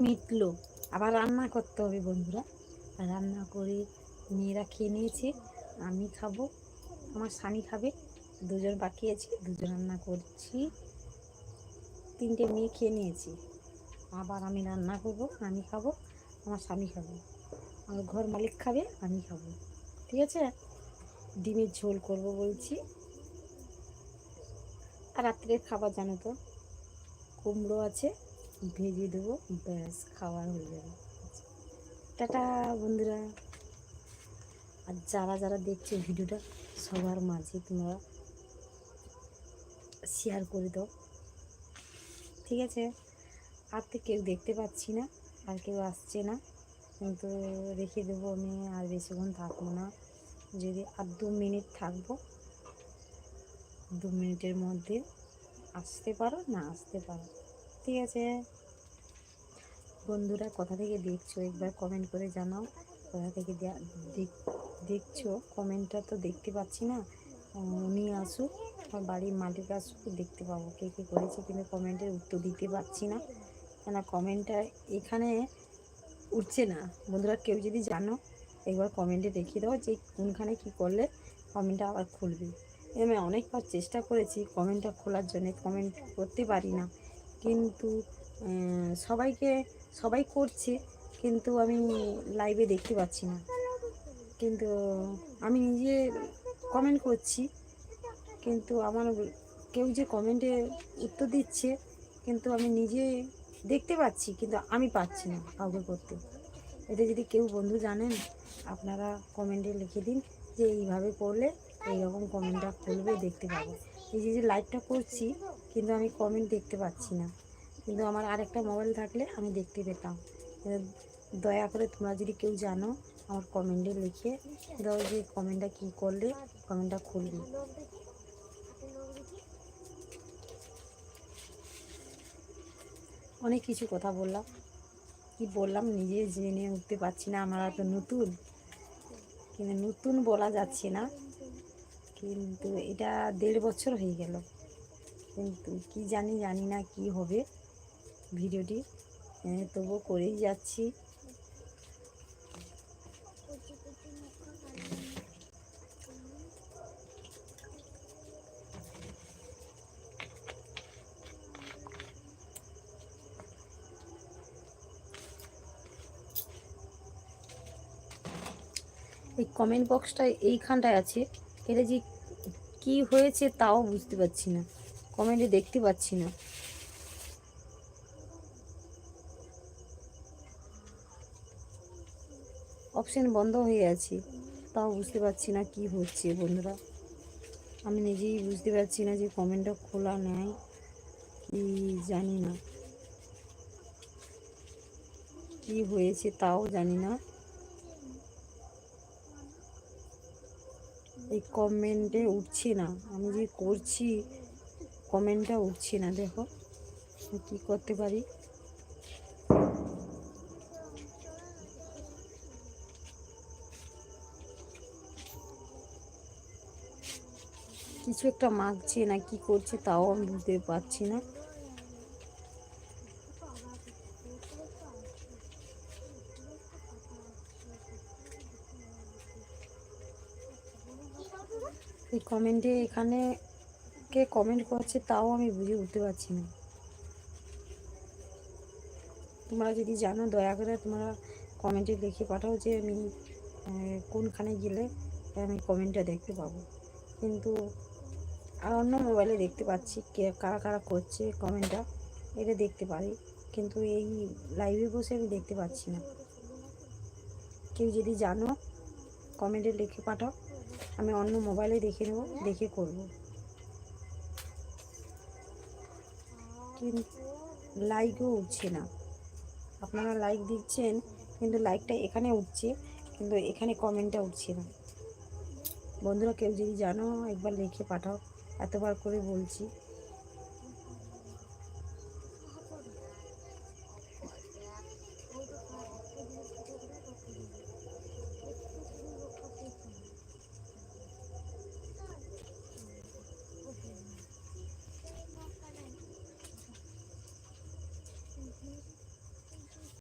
মিটলো। আবার রান্না করতে হবে বন্ধুরা। রান্না করে মেয়েরা খেয়ে নিয়েছে, আমি খাব, আমার স্বামী খাবে, দুজন বাকি আছে, দুজন রান্না করছি। তিনটে মেয়ে খেয়ে নিয়েছি। আবার আমি রান্না করব, আমি খাব, আমার স্বামী খাবে। আমার ঘর মালিক খাবে, আমি খাব। ঠিক আছে? ডিমের ঝোল করব বলছি। আর রাত্রের খাবার জানো তো? কুমড়ো আছে ভেজে দেবো, ব্যাস খাওয়ার হয়ে যাবে। টাটা, বন্ধুরা। আর যারা যারা দেখছে ভিডিওটা, সবার মাঝে তোমরা শেয়ার করে দাও। ঠিক আছে? আর তো কেউ দেখতে পাচ্ছি না, আর কেউ আসছে না। কিন্তু রেখে দেবো আমি, আর বেশিক্ষণ থাকব না। যদি আর দু মিনিট থাকব, দু মিনিটের মধ্যে আসতে পারো, না আসতে পারো। ঠিক আছে। বন্ধুরা, কোথা থেকে দেখছ? একবার কমেন্ট করে জানাও। কোথা থেকে দেখ- দেখছ? কমেন্টটা তো দেখতে পাচ্ছি না। উনি আসুক, আমার বাড়ির মালিক আসুক, দেখতে পাবো কে কে করেছে কিন্তু কমেন্টের উত্তর দিতে পারছি না। কেন কমেন্টটা এখানে উঠছে না। বন্ধুরা, কেউ যদি জানো, একবার কমেন্টে দেখিয়ে দাও যে কোনখানে কি করলে কমেন্টটা আবার খুলবে। আমি অনেকবার চেষ্টা করেছি কমেন্টটা খোলার জন্য কমেন্ট করতে পারি না। কিন্তু সবাইকে, সবাই করছে, কিন্তু আমি লাইভে দেখতে পাচ্ছি না। কিন্তু আমি নিজে কমেন্ট করছি, কিন্তু আমার কেউ যে কমেন্টে উত্তর দিচ্ছে, কিন্তু আমি নিজে দেখতে পাচ্ছি, কিন্তু আমি পাচ্ছি না কাউকে করতে। এটা যদি কেউ বন্ধু জানেন, আপনারা কমেন্টে লিখে দিন যে এইভাবে করলে এইরকম কমেন্টটা খুলবে, দেখতে পাবো। এই যে যে লাইভটা করছি, কিন্তু আমি কমেন্ট দেখতে পাচ্ছি না। কিন্তু আমার আরেকটা মোবাইল থাকলে আমি দেখতে পেতাম। দয়া করে তোমরা যদি কেউ জানো, আমার কমেন্টে লিখে দাও যে কমেন্টটা কী করলে কমেন্টটা খুলবে। অনেক কিছু কথা বললাম। কি বললাম, নিজে জেনে উঠতে পারছি না, আমার তো নতুন। কিন্তু নতুন বলা যাচ্ছে না। কিন্তু এটা দেড় বছর হয়ে গেল। কিন্তু কি জানি জানি না কি হবে ভিডিওটি। এ, তবুও করেই যাচ্ছি। এই কমেন্ট বক্সটা এইখানটায় আছে। এটা যে কি হয়েছে তাও বুঝতে পারছি না। কমেন্টে দেখতে পাচ্ছি না। অপশন বন্ধ হয়ে আছে। তাও বুঝতে পারছি না কি হচ্ছে বন্ধুরা। আমি নিজেই বুঝতে পারছি না যে কমেন্টটা খোলা নেয় কি জানি না। কি হয়েছে তাও জানি না। এই কমেন্টে উঠছে না। আমি যে করছি কমেন্টটা উঠছে না, দেখো। কি করতে পারি? কিছু একটা মাগছে না, কি করছে তাও আমি বুঝতে পারছি না। এই কমেন্টে এখানে কে কমেন্ট করছে তাও আমি বুঝে উঠতে পারছি না। তোমরা যদি জানো, দয়া করে তোমরা কমেন্টে লিখে পাঠাও যে আমি কোনখানে গেলে আমি কমেন্টটা দেখতে পাবো। কিন্তু আর অন্য মোবাইলে দেখতে পাচ্ছি কে, কারা কারা করছে কমেন্টটা এটা দেখতে পারি। কিন্তু এই লাইভে বসে আমি দেখতে পাচ্ছি না। কেউ যদি জানো কমেন্টে লিখে পাঠাও। আমি অন্য মোবাইলে দেখে নেব, দেখে করব। কিন্তু লাইকও উঠছে না। আপনারা লাইক দিচ্ছেন, কিন্তু লাইকটা এখানে উঠছে, কিন্তু এখানে কমেন্টটা উঠছে না। বন্ধুরা, কেউ যদি জানো, একবার লিখে পাঠাও। এতবার করে বলছি।